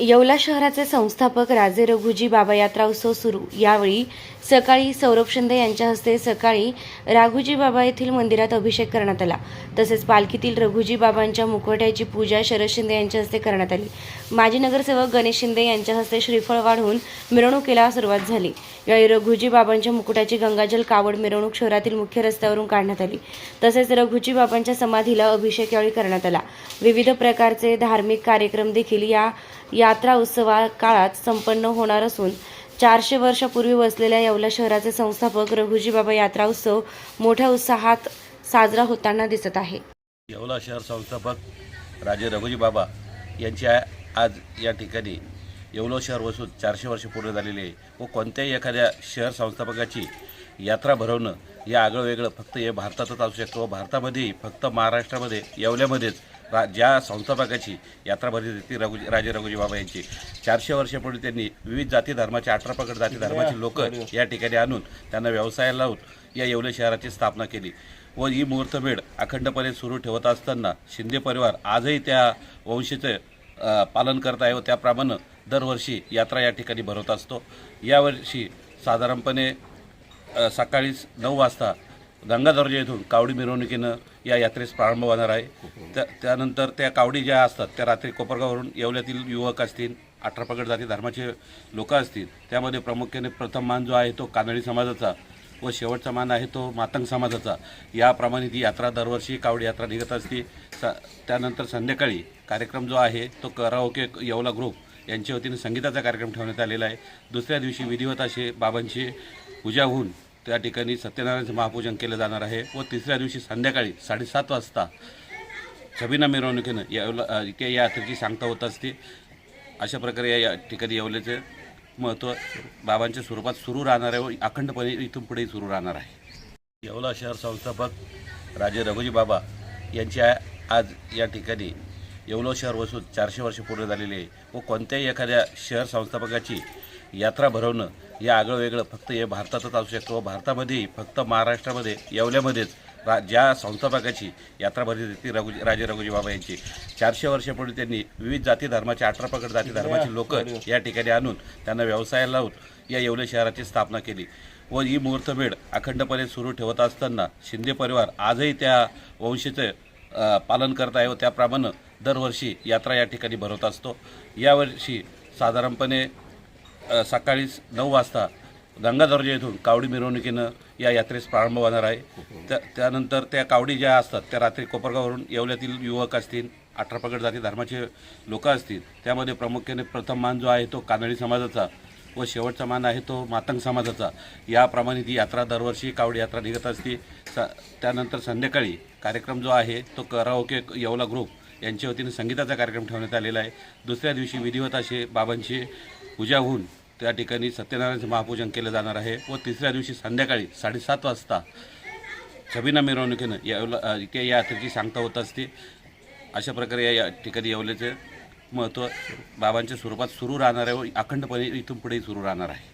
येवला शहराचे संस्थापक राजे रघुजी बाबा यात्रा उत्सव सुरू. यावेळी सकाळी सौरभ शिंदे यांच्या हस्ते सकाळी राघुजी बाबा येथील मंदिरात अभिषेक करण्यात आला. तसेच पालखीतील रघुजी बाबांच्या मुखवट्याची पूजा शरद शिंदे यांच्या हस्ते करण्यात आली. माजी नगरसेवक गणेश शिंदे यांच्या हस्ते श्रीफळ वाढवून मिरवणुकीला सुरुवात झाली. यावेळी रघुजी बाबांच्या मुकुटाची गंगाजल कावड मिरवणूक शहरातील मुख्य रस्त्यावरून काढण्यात आली. तसेच रघुजी बाबांच्या समाधीला अभिषेक यावेळी करण्यात आला. विविध प्रकारचे धार्मिक कार्यक्रम देखील या यात्रा उत्सवा काळात संपन्न होणार असून चारशे वर्षापूर्वी वसलेल्या येवला शहराचे संस्थापक रघुजी बाबा यात्रा उत्सव मोठ्या उत्साहात साजरा होताना दिसत आहे. येवला शहर संस्थापक राजे रघुजी बाबा यांच्या आज या ठिकाणी येवलो शहर वसून चारशे वर्ष पूर्ण झालेले आहे. व कोणत्याही एखाद्या शहर संस्थापकाची यात्रा भरवणं या आगळं वेगळं फक्त हे भारतातच असू शकतं. व भारतामध्येही फक्त महाराष्ट्रामध्ये येवल्यामध्येच रा ज्या संस्थापकाची यात्रा भरली ती रघु राजे रघुजी बाबा यांची. चारशे वर्षापूर्वी त्यांनी विविध जाती धर्माचे अठरा पगड जाती धर्माचे लोक या ठिकाणी आणून त्यांना व्यवसायाला लावून या येवले शहराची स्थापना केली. व ही मुहूर्तमेढ अखंडपणे सुरू ठेवत असताना शिंदे परिवार आजही त्या वंशीचे पालन करत आहे व त्याप्रमाणे दरवर्षी यात्रा या ठिकाणी भरवत असतो. यावर्षी साधारणपणे सकाळी नऊ वाजता गंगाधरजी येथून कावडी मिरवणुकीनं या यात्रेस प्रारंभ होणार आहे. त्या त्यानंतर त्या कावडी ज्या असतात त्या रात्री कोपरगाववरून येवल्यातील युवक असतील अठरा पगड जाती धर्माचे लोक असतील त्यामध्ये प्रामुख्याने प्रथम मान जो आहे तो कानडी समाजाचा व शेवटचा मान आहे तो मातंग समाजाचा. याप्रमाणे ती यात्रा दरवर्षी कावडी यात्रा निघत असते. स त्यानंतर संध्याकाळी कार्यक्रम जो आहे तो कराओके येवला ग्रुप यांच्या वतीने संगीताचा कार्यक्रम ठेवण्यात आलेला आहे. दुसऱ्या दिवशी विधिवत असे बाबांची पूजा होऊन त्या ठिकाणी सत्यनारायणचं महापूजन केलं जाणार आहे व तिसऱ्या दिवशी संध्याकाळी साडेसात वाजता छबिना मिरवणुकीनं येवला इथे या यात्रेची सांगता होत असते. अशा प्रकारे या- या ठिकाणी येवल्याचे महत्त्व बाबांच्या स्वरूपात सुरू राहणार आहे व अखंडपणे इथून पुढेही सुरू राहणार आहे. येवला शहर संस्थापक राजे रघुजी बाबा यांच्या आज या ठिकाणी येवलो शहर वसून चारशे वर्ष पूर्ण झालेली आहे. व कोणत्याही एखाद्या शहर संस्थापकाची यात्रा भरवणं हे आगळं वेगळं फक्त हे भारतातच असू शकतं. व भारतामध्येही फक्त महाराष्ट्रामध्ये येवल्यामध्येच रा ज्या संस्थापकाची यात्रा भरली ती रघु राजे रघुजी बाबा यांची. चारशे वर्षापूर्वी त्यांनी विविध जाती धर्माचे अठरा पगड जाती धर्माचे लोक या ठिकाणी आणून त्यांना व्यवसायाला लावून या येवले शहराची स्थापना केली. व ही मुहूर्तमेढ अखंडपणे सुरू ठेवत असताना शिंदे परिवार आजही त्या वंशीचे पालन करत आहे व त्याप्रमाणे दरवर्षी यात्रा या ठिकाणी भरवत असतो. यावर्षी साधारणपणे सकाळीच सकाळी नऊ वाजता गंगाधर येथून कावडी मिरवणुकीनं या यात्रेस प्रारंभ होणार आहे. त्या त्यानंतर त्या कावडी ज्या असतात त्या रात्री कोपरगाववरून येवल्यातील युवक असतील अठरा पगड जाती धर्माचे लोक असतील त्यामध्ये प्रामुख्याने प्रथम मान जो आहे तो कानडी समाजाचा व शेवटचा मान आहे तो मातंग समाजाचा. याप्रमाणे ती यात्रा दरवर्षी कावडी यात्रा निघत असते. स त्यानंतर संध्याकाळी कार्यक्रम जो आहे तो कराओके येवला ग्रुप यांच्या वतीनं संगीताचा कार्यक्रम ठेवण्यात आलेला आहे. दुसऱ्या दिवशी विधिवत असे बाबांची पूजा होऊन त्या ठिकाणी सत्यनारायणाचं महापूजन केलं जाणार आहे व तिसऱ्या दिवशी संध्याकाळी साडेसात वाजता छबिना मिरवणुकीनं या इथे या यात्रेची सांगता होत असते. अशा प्रकारे या- या ठिकाणी येवल्याचं महत्त्व बाबांच्या स्वरूपात सुरू राहणार आहे व अखंडपणे इथून पुढेही सुरू राहणार आहे.